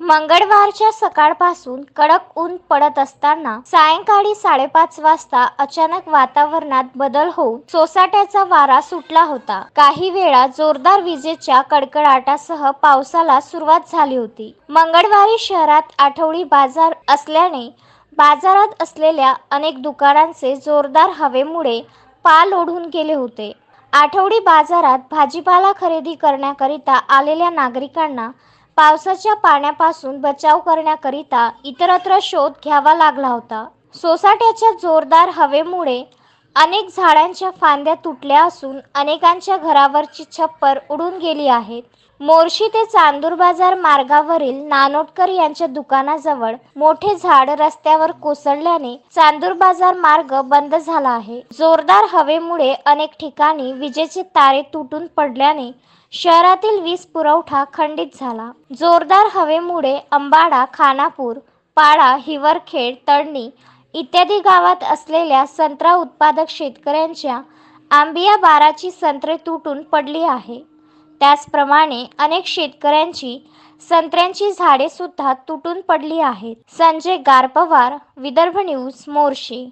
मंगळवारच्या सकाळपासून कडक ऊन पडत असताना सायंकाळी साडेपाच वाजता अचानक वातावरणात बदल होऊन सोसाट्याचा वारा सुटला होता. काही वेळा जोरदार विजेच्या कडकडाटासह पावसाला सुरुवात झाली होती. मंगळवारी शहरात आठवडी बाजार असल्याने बाजारात असलेल्या अनेक दुकानांचे जोरदार हवेमुळे पाल ओढून गेले होते. आठवडी बाजारात भाजीपाला खरेदी करण्याकरिता आलेल्या नागरिकांना पावसाच्या पाण्यापासून बचाव करण्याकरिता इतरत्र शोध घ्यावा लागला होता. सोसाट्याच्या जोरदार हवेमुळे अनेक झाडांच्या फांद्या तुटल्या असून अनेकांच्या घरावरची छप्पर उडून गेली आहेत. मोर्शी ते चांदूर बाजार मार्गावरील नानोटकर यांच्या दुकानाजवळ मोठे झाड रस्त्यावर कोसळल्याने चांदूर बाजार मार्ग बंद झाला आहे. जोरदार हवेमुळे अनेक ठिकाणी विजेचे तारे तुटून पडल्याने शहरातील वीज पुरवठा खंडित झाला. जोरदार हवेमुळे अंबाडा खानापूर पाडा हिवरखेड तळणी इत्यादी गावात असलेल्या संत्रा उत्पादक शेतकऱ्यांच्या आंबिया बाराची संत्रे तुटून पडली आहे. त्याचप्रमाणे अनेक शेतकऱ्यांची संत्र्यांची झाडे सुद्धा तुटून पडली आहेत. संजय गारपवार विदर्भ न्यूज मोर्शी.